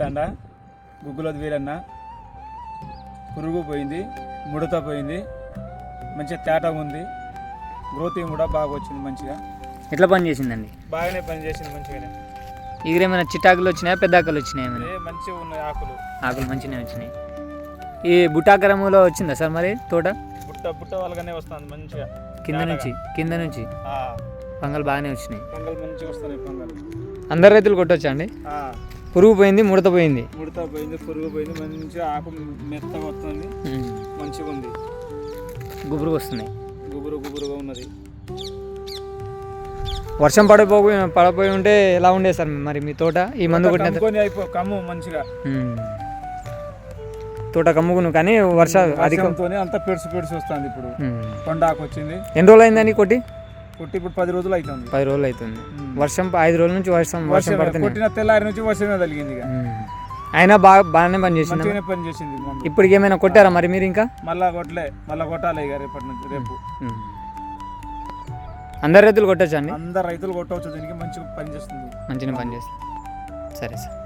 తాండా గుగ్గులది వీరన్న. పురుగు పోయింది ముడత పోయింది మంచిగా తేట ఉంది. గ్రోతింగ్ కూడా బాగా వచ్చింది మంచిగా. ఎట్లా పని చేసిందండి? బాగానే పని చేసింది మంచిగానే. ఈగరేమైనా చిట్టాకులు వచ్చినాయా పెద్ద ఆకులు వచ్చినాయా ఏమైనా? మంచిగా ఉన్నాయి ఆకులు. ఆకులు మంచిగానే వచ్చినాయి. ఈ బుటాకరములో వచ్చిందా సార్ మరి తోట? బుట్ట బుట్ట వాళ్ళగానే వస్తుంది మంచిగా. కింద నుంచి కింద నుంచి? పంగలు బాగానే వచ్చినాయి. పొంగల్ మంచిగా వస్తున్నాయి పొంగల్. అందరు రైతులు కొట్టొచ్చా అండి? పురుగు పోయింది ముడత పోయింది ముడత పోయింది పురుగు పోయింది మంచిగా ఆకు మెత్తగా వస్తుంది మంచిగా ఉంది. గుబురు వస్తున్నాయి గుబురు గుబురుగా ఉన్నది. వర్షం పడిపోయి పడపోయి ఉంటే ఎలా ఉండేది సార్ మరి మీ తోట? ఈ మందు కొట్టిన అయిపో కమ్ము మంచిగా. తోట కమ్ముకును కానీ వర్ష అధికం వర్షంతోనే అంతా పెడుసు పెడుసు వస్తుంది ఇప్పుడు. కొండాకు వచ్చింది. ఎన్ని రోజులు అయిందని కొట్టి? కొట్టి ఇప్పుడు పది రోజులు అవుతుంది పది రోజులు అవుతుంది. వర్షం ఐదు రోజుల నుంచి వర్షం వర్షం పడుతుంది. కొట్టిన తెల్లారి నుంచి వర్షమే తగిలింది ఇక. అయినా బాగా బాగానే పని చేసింది పని చేసింది ఇప్పటికి ఏమైనా కొట్టారా మరి మీరు ఇంకా? మళ్ళా కొట్టలే మళ్ళా కొట్టాలి ఇక రేపటి నుంచి రేపు. అందరు రైతులు కొట్టచ్చా అండి? అందరు రైతులు కొట్టవచ్చు దీనికి మంచిగా పని చేస్తుంది. మంచిగా పని చేస్తుంది. సరే సార్.